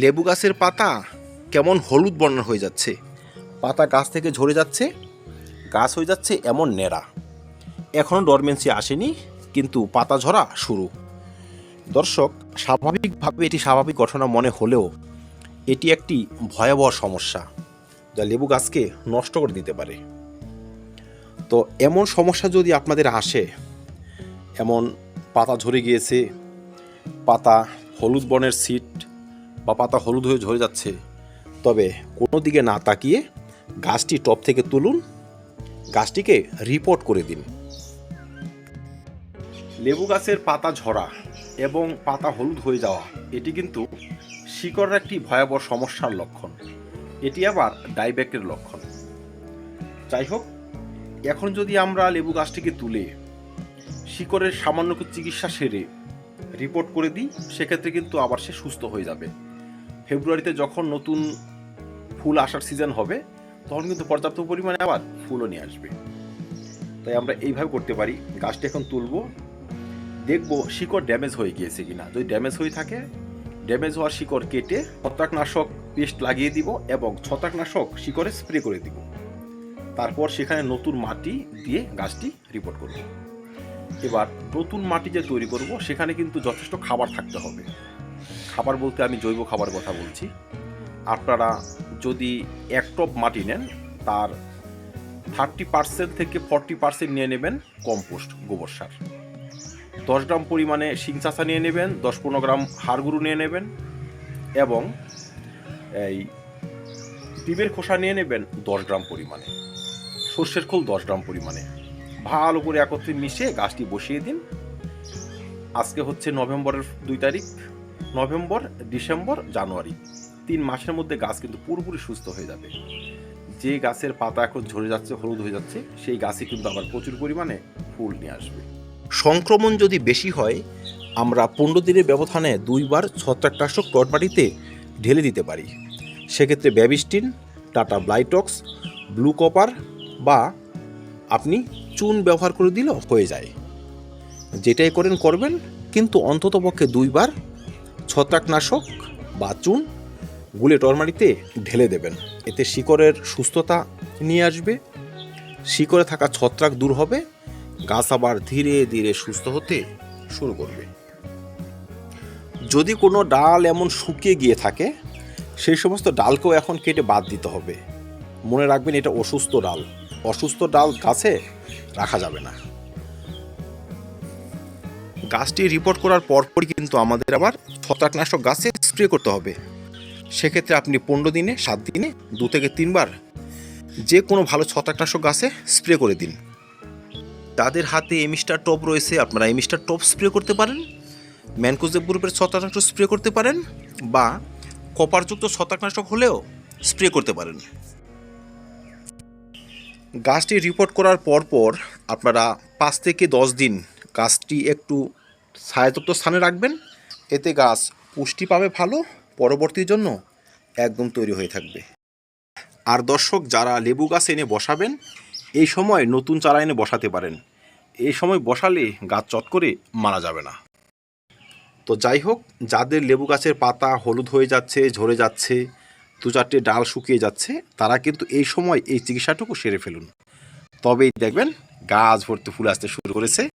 লেবু গাছের পাতা কেমন হলুদ বর্ণের হয়ে যাচ্ছে? পাতা গাছ থেকে ঝরে যাচ্ছে, গাছ হয়ে যাচ্ছে এমন নেড়া এখনও ডরমেন্সি আসেনি, কিন্তু পাতা ঝরা শুরু। দর্শক, স্বাভাবিকভাবে এটি স্বাভাবিক ঘটনা মনে হলেও এটি একটি ভয়াবহ সমস্যা যা লেবু গাছকে নষ্ট করে দিতে পারে। তো এমন সমস্যা যদি আপনাদের আসে, এমন পাতা ঝরে গিয়েছে, পাতা হলুদ বর্ণের সিট বা পাতা হলুদ হয়ে ঝরে যাচ্ছে। তবে কোনো দিকে না তাকিয়ে গাছটি টপ থেকে তুলুন, গাছটিকে রিপোর্ট করে দিন। লেবু গাছের পাতা ঝরা এবং পাতা হলুদ হয়ে যাওয়া, এটি কিন্তু শিকড়ের একটি ভয়াবহ সমস্যার লক্ষণ। এটি আবার ডাইব্যাকের লক্ষণ। যাই হোক, এখন যদি আমরা লেবু গাছটিকে তুলে শিকড়ের সামান্য চিকিৎসা সেরে রিপোর্ট করে দিই, সেক্ষেত্রে কিন্তু আবার সে সুস্থ হয়ে যাবে। ফেব্রুয়ারিতে যখন নতুন ফুল আসার সিজন হবে, তখন কিন্তু পর্যাপ্ত পরিমাণে আবার ফুলও নিয়ে আসবে। তাই আমরা এইভাবে করতে পারি। গাছটা এখন তুলবো। দেখব শিকড় ড্যামেজ হয়ে গিয়েছে কিনা। যদি ড্যামেজ হয়ে থাকে ড্যামেজ হওয়ার শিকড় কেটে ছত্রাকনাশক পেস্ট লাগিয়ে দিব এবং ছত্রাকনাশক শিকড়ে স্প্রে করে দিব। তারপর সেখানে নতুন মাটি দিয়ে গাছটি রিপোর্ট করব। এবার নতুন মাটি যে তৈরি করব, সেখানে কিন্তু যথেষ্ট খাবার থাকতে হবে। খাবার বলতে আমি জৈব খাবার কথা বলছি। আপনারা যদি এক টপ মাটি নেন, তার থার্টি পার্সেন্ট থেকে ফর্টি পার্সেন্ট নিয়ে নেবেন কম্পোস্ট, গোবর সার। দশ গ্রাম পরিমাণে শিং চাষা নিয়ে নেবেন, দশ পনেরো গ্রাম হাড়গুঁড়ো নিয়ে নেবেন এবং এই ডিমের খোসা নিয়ে নেবেন দশ গ্রাম পরিমাণে। সর্ষের খোল দশ গ্রাম পরিমাণে। ভালো করে একত্রে মিশিয়ে গাছটি বসিয়ে দিন। আজকে হচ্ছে নভেম্বরের দুই তারিখ। November, December, January. তিন মাসের মধ্যে গাছ কিন্তু পুরোপুরি সুস্থ হয়ে যাবে। যে গাছের পাতা এখন ঝরে যাচ্ছে, হলুদ হয়ে যাচ্ছে, সেই গাছে কিন্তু আবার প্রচুর পরিমাণে ফুল নিয়ে আসবে। সংক্রমণ যদি বেশি হয়, আমরা পনেরো দিনের ব্যবধানে দুইবার ছত্রাকনাশক টট মাটিতে ঢেলে দিতে পারি। সেক্ষেত্রে Bavistin, Tata Blitox, blue copper বা আপনি চুন ব্যবহার করে দিলেও হয়ে যায়। যেটাই করেন, করবেন, কিন্তু অন্ততপক্ষে দুইবার ছত্রাকনাশক বা চুন গুলে টরমারিতে ঢেলে দেবেন। এতে শিকড়ের সুস্থতা নিয়ে আসবে, শিকড়ে থাকা ছত্রাক দূর হবে, গাছ আবার ধীরে ধীরে সুস্থ হতে শুরু করবে। যদি কোনো ডাল এমন শুকিয়ে গিয়ে থাকে, সেই সমস্ত ডালকেও এখন কেটে বাদ দিতে হবে। মনে রাখবেন এটা অসুস্থ ডাল। অসুস্থ ডাল গাছে রাখা যাবে না। গাছটি রিপোর্ট করার পরপরই কিন্তু আমাদের আবার ছত্রাকনাশক গাছে স্প্রে করতে হবে। সেক্ষেত্রে আপনি পনেরো দিনে, সাত দিনে, দু থেকে তিনবার যে কোনো ভালো ছত্রাকনাশক গাছে স্প্রে করে দিন। তাদের হাতে এমিস্টার টপ রয়েছে, আপনারা এমিস্টার টপ স্প্রে করতে পারেন, ম্যানকোজেব গ্রুপের ছত্রাকনাশক স্প্রে করতে পারেন বা কপারযুক্ত ছত্রাকনাশক হলেও স্প্রে করতে পারেন। গাছটি রিপোর্ট করার পরপর আপনারা পাঁচ থেকে দশ দিন গাছটি একটু ছায়াযুক্ত স্থানে রাখবেন। এতে গাছ পুষ্টি পাবে ভালো, পরবর্তীর জন্য একদম তৈরি হয়ে থাকবে। আর দর্শক, যারা লেবু গাছ এনে বসাবেন, এই সময় নতুন চারা এনে বসাতে পারেন। এই সময় বসালে গাছ চট করে মারা যাবে না। তো যাই হোক, যাদের লেবু গাছের পাতা হলুদ হয়ে যাচ্ছে, ঝরে যাচ্ছে, দু চারটে ডাল শুকিয়ে যাচ্ছে, তারা কিন্তু এই সময় এই চিকিৎসাটুকু সেরে ফেলুন। তবেই দেখবেন গাছ ভর্তি ফুল আসতে শুরু করেছে।